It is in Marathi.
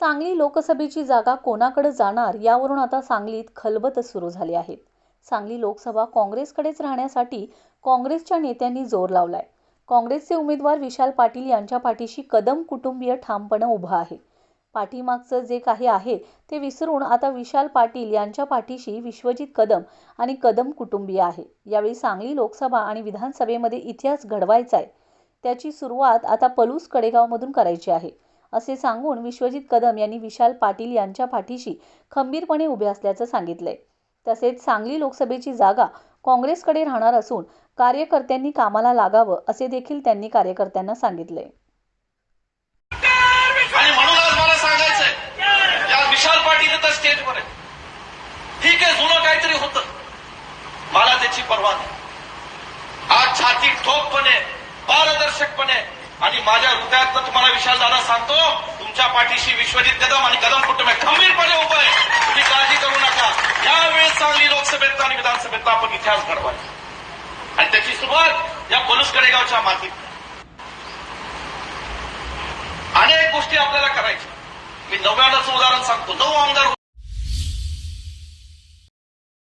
सांगली लोकसभेची जागा कोणाकडे जाणार यावरून आता सांगलीत खलबत सुरू झाली आहेत सांगली लोकसभा काँग्रेसकडेच राहण्यासाठी काँग्रेसच्या नेत्यांनी जोर लावलाय. काँग्रेसचे उमेदवार विशाल पाटील यांच्या पाठीशी कदम कुटुंबीय ठामपणे उभं आहे. पाठीमागचं जे काही आहे ते विसरून आता विशाल पाटील यांच्या पाठीशी विश्वजित कदम आणि कदम कुटुंबीय आहे. यावेळी सांगली लोकसभा आणि विधानसभेमध्ये इतिहास घडवायचा आहे त्याची सुरुवात आता पलूस कडेगावमधून करायची आहे. असे सांगून विश्वजित कदम यांनी विशाल पाटील यांच्या पाठीशी खंबीरपणे उभे असल्याचं सांगितलंय. तसेच सांगली लोकसभेची जागा काँग्रेसकडे राहणार असून कार्यकर्त्यांनी कामाला लागावं असे देखील त्यांनी कार्यकर्त्यांना सांगितले विशाल पाटील आता स्टेजवर आहे. ठीक आहे जुनं काहीतरी होतं. मला त्याची परवा नाही. आज छाती ठोकपणे पारदर्शकपणे आणि माझ्या हृदयात तुम्हाला विशाल दादा सांगतो तुमच्या पाठीशी विश्वजित कदम आणि कदम कुटुंब खंबीरपणे उभं आहे तुम्ही काळजी करू नका. यावेळेस सांगली लोकसभेत आणि विधानसभेत आपण इतिहास घडवायचा. आणि त्याची सुरुवात या पलूस कडेगावच्या मातीत. अनेक गोष्टी आपल्याला करायच्या. मी नव्यानंच उदाहरण सांगतो. नऊ आमदार